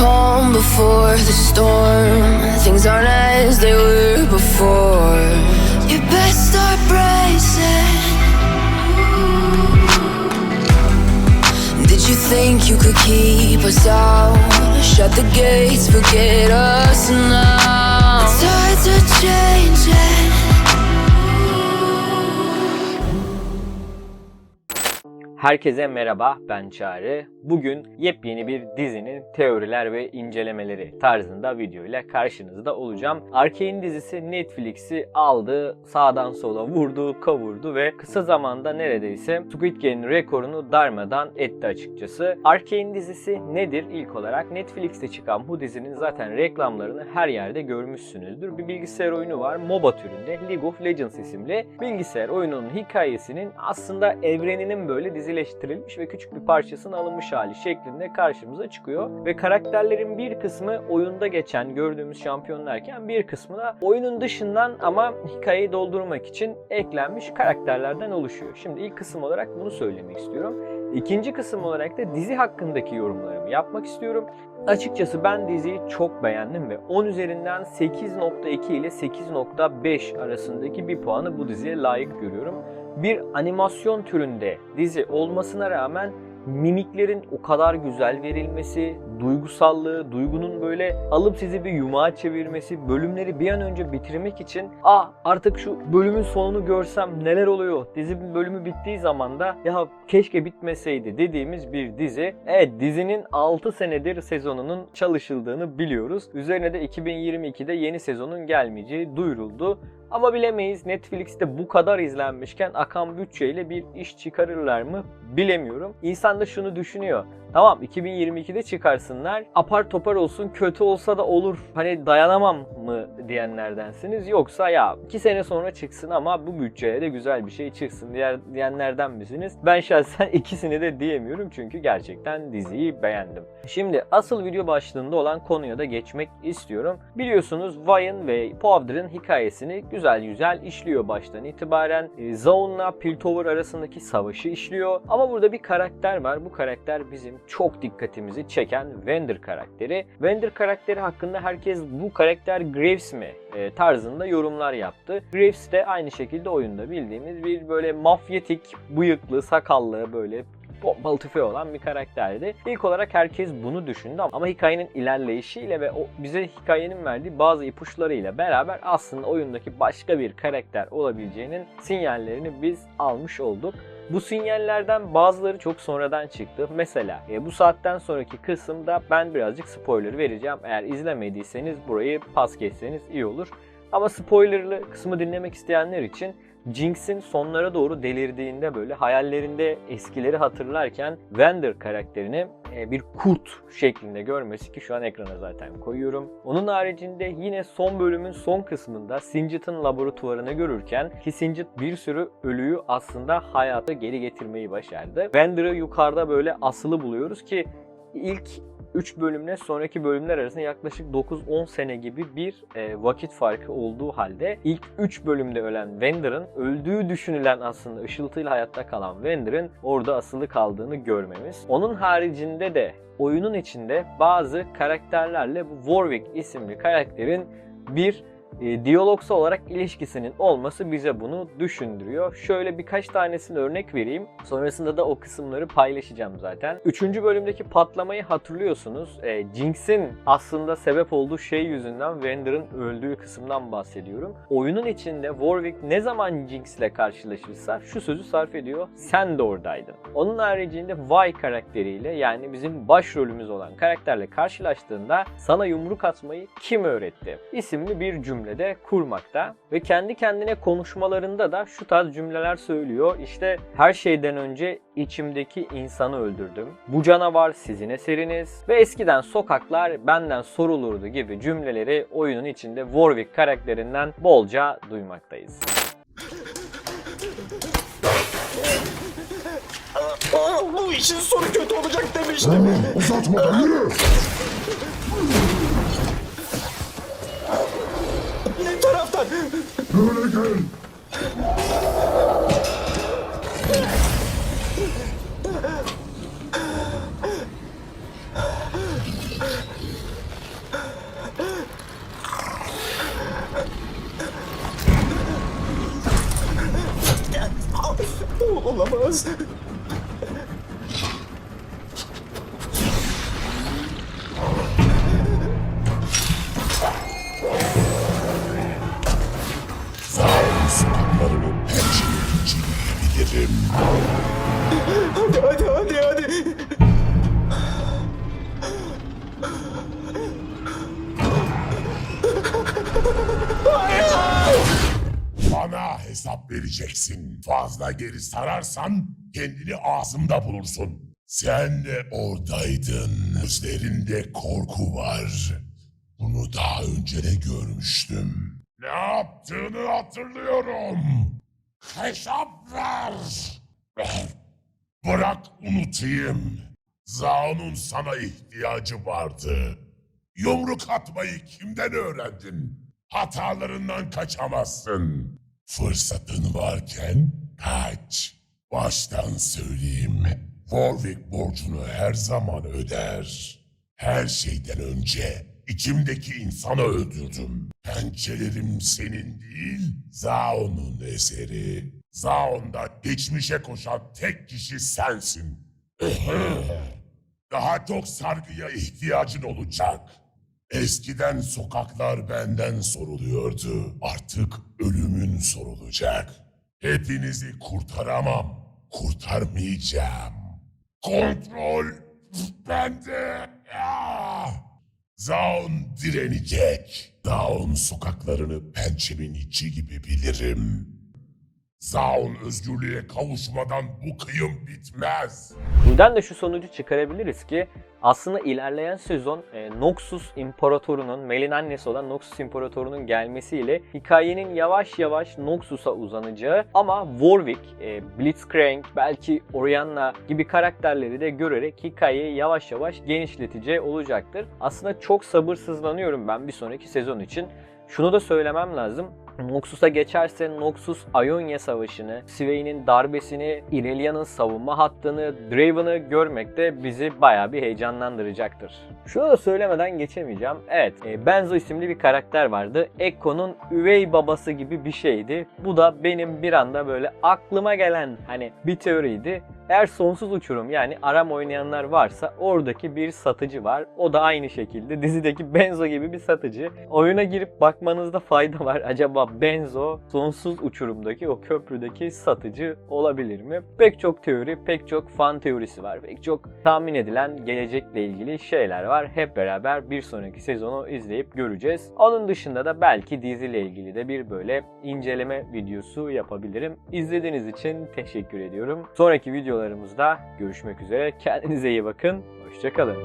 calm before the storm. Things aren't as they were before. You best start bracing. Did you think you could keep us out? Shut the gates, forget us now. Tides are changing. Herkese merhaba, ben Çağrı. Bugün yepyeni bir dizinin teoriler ve incelemeleri tarzında video ile karşınızda olacağım. Arkane dizisi Netflix'i aldı, sağdan sola vurdu, kavurdu ve kısa zamanda neredeyse Squid Game'in rekorunu darmadan etti açıkçası. Arkane dizisi nedir ilk olarak? Netflix'te çıkan bu dizinin zaten reklamlarını her yerde görmüşsünüzdür. Bir bilgisayar oyunu var, MOBA türünde League of Legends isimli bilgisayar oyununun hikayesinin aslında evreninin böyle dizileştirilmiş ve küçük bir parçasının alınmış hali şeklinde karşımıza çıkıyor. Ve karakterlerin bir kısmı oyunda geçen gördüğümüz şampiyonlarken bir kısmı da oyunun dışından ama hikayeyi doldurmak için eklenmiş karakterlerden oluşuyor. Şimdi ilk kısım olarak bunu söylemek istiyorum. İkinci kısım olarak da dizi hakkındaki yorumlarımı yapmak istiyorum. Açıkçası ben diziyi çok beğendim ve 10 üzerinden 8.2 ile 8.5 arasındaki bir puanı bu diziye layık görüyorum. Bir animasyon türünde dizi olmasına rağmen mimiklerin o kadar güzel verilmesi, duygusallığı, duygunun böyle alıp sizi bir yumağa çevirmesi, bölümleri bir an önce bitirmek için ah artık şu bölümün sonunu görsem neler oluyor, dizinin bölümü bittiği zaman da ya keşke bitmeseydi dediğimiz bir dizi. Evet dizinin 6 senedir sezonunun çalışıldığını biliyoruz. Üzerine de 2022'de yeni sezonun gelmeyeceği duyuruldu. Ama bilemeyiz Netflix'te bu kadar izlenmişken akan bütçeyle bir iş çıkarırlar mı bilemiyorum. İnsan da şunu düşünüyor. Tamam 2022'de çıkarsınlar. Apar topar olsun kötü olsa da olur. Hani dayanamam mı diyenlerdensiniz. Yoksa ya 2 sene sonra çıksın ama bu bütçeye de güzel bir şey çıksın diğer diyenlerden misiniz? Ben şahsen ikisini de diyemiyorum çünkü gerçekten diziyi beğendim. Şimdi asıl video başlığında olan konuya da geçmek istiyorum. Biliyorsunuz Vayne ve Powder'ın hikayesini güzel güzel işliyor baştan itibaren. E, Zaun'la Piltover arasındaki savaşı işliyor. Ama burada bir karakter var. Bu karakter bizim çok dikkatimizi çeken Vander karakteri. Vander karakteri hakkında herkes bu karakter Graves mi e, tarzında yorumlar yaptı. Graves de aynı şekilde oyunda bildiğimiz bir böyle mafyatik, bıyıklı, sakallı böyle pompalı tüfeği olan bir karakterdi. İlk olarak herkes bunu düşündü ama hikayenin ilerleyişiyle ve o bize hikayenin verdiği bazı ipuçlarıyla beraber aslında oyundaki başka bir karakter olabileceğinin sinyallerini biz almış olduk. Bu sinyallerden bazıları çok sonradan çıktı. Mesela e, bu saatten sonraki kısımda ben birazcık spoiler vereceğim. Eğer izlemediyseniz burayı pas geçseniz iyi olur. Ama spoilerlı kısmı dinlemek isteyenler için Jinx'in sonlara doğru delirdiğinde böyle hayallerinde eskileri hatırlarken Vander karakterini e, bir kurt şeklinde görmesi ki şu an ekrana zaten koyuyorum. Onun haricinde yine son bölümün son kısmında Singit'in laboratuvarını görürken ki Singit bir sürü ölüyü aslında hayata geri getirmeyi başardı. Vander'ı yukarıda böyle asılı buluyoruz ki ilk 3 bölümle sonraki bölümler arasında yaklaşık 9-10 sene gibi bir e, vakit farkı olduğu halde ilk 3 bölümde ölen Vander'ın öldüğü düşünülen aslında ışıltıyla hayatta kalan Vander'ın orada asılı kaldığını görmemiz. Onun haricinde de oyunun içinde bazı karakterlerle bu Warwick isimli karakterin bir e, diyalogsa olarak ilişkisinin olması bize bunu düşündürüyor. Şöyle birkaç tanesini örnek vereyim. Sonrasında da o kısımları paylaşacağım zaten. Üçüncü bölümdeki patlamayı hatırlıyorsunuz. E, Jinx'in aslında sebep olduğu şey yüzünden Wander'ın öldüğü kısımdan bahsediyorum. Oyunun içinde Warwick ne zaman Jinx ile karşılaşırsa şu sözü sarf ediyor. Sen de oradaydın. Onun haricinde Vi karakteriyle yani bizim başrolümüz olan karakterle karşılaştığında sana yumruk atmayı kim öğretti? İsimli bir cümle cümlede kurmakta ve kendi kendine konuşmalarında da şu tarz cümleler söylüyor. İşte her şeyden önce içimdeki insanı öldürdüm. Bu canavar sizin eseriniz ve eskiden sokaklar benden sorulurdu gibi cümleleri oyunun içinde Warwick karakterinden bolca duymaktayız. Aa, bu işin sonu kötü olacak demiştim. Tamam uzatma yürü. 불을 켜! Hesap vereceksin. Fazla geri sararsan kendini ağzımda bulursun. Sen de oradaydın. Gözlerinde korku var. Bunu daha önce de görmüştüm. Ne yaptığını hatırlıyorum. Hesap ver. Bırak unutayım. Zaun'un sana ihtiyacı vardı. Yumruk atmayı kimden öğrendin? Hatalarından kaçamazsın. Fırsatın varken kaç. Baştan söyleyeyim. Warwick borcunu her zaman öder. Her şeyden önce içimdeki insanı öldürdüm. Pençelerim senin değil, Zaun'un eseri. Zaun'da geçmişe koşan tek kişi sensin. Daha çok sargıya ihtiyacın olacak. Eskiden sokaklar benden soruluyordu. Artık ölümün sorulacak. Hepinizi kurtaramam. Kurtarmayacağım. Kontrol bende. Ah! Zaun direnecek. Zaun sokaklarını pençemin içi gibi bilirim. Zaun özgürlüğe kavuşmadan bu kıyım bitmez. Buradan da şu sonucu çıkarabiliriz ki aslında ilerleyen sezon e, Noxus İmparatoru'nun, Mel'in annesi olan Noxus İmparatoru'nun gelmesiyle hikayenin yavaş yavaş Noxus'a uzanacağı ama Warwick, e, Blitzcrank, belki Orianna gibi karakterleri de görerek hikayeyi yavaş yavaş genişleteceği olacaktır. Aslında çok sabırsızlanıyorum ben bir sonraki sezon için. Şunu da söylemem lazım. Noxus'a geçerse Noxus Ionia Savaşı'nı, Swain'in darbesini, Irelia'nın savunma hattını, Draven'ı görmek de bizi bayağı bir heyecanlandıracaktır. Şunu da söylemeden geçemeyeceğim. Evet, e, Benzo isimli bir karakter vardı. Ekko'nun üvey babası gibi bir şeydi. Bu da benim bir anda böyle aklıma gelen hani bir teoriydi. Eğer sonsuz uçurum yani aram oynayanlar varsa oradaki bir satıcı var. O da aynı şekilde dizideki Benzo gibi bir satıcı. Oyuna girip bakmanızda fayda var. Acaba Benzo sonsuz uçurumdaki o köprüdeki satıcı olabilir mi? Pek çok teori, pek çok fan teorisi var. Pek çok tahmin edilen gelecekle ilgili şeyler var. Hep beraber bir sonraki sezonu izleyip göreceğiz. Onun dışında da belki diziyle ilgili de bir böyle inceleme videosu yapabilirim. İzlediğiniz için teşekkür ediyorum. Sonraki videolarımızda görüşmek üzere. Kendinize iyi bakın. Hoşçakalın.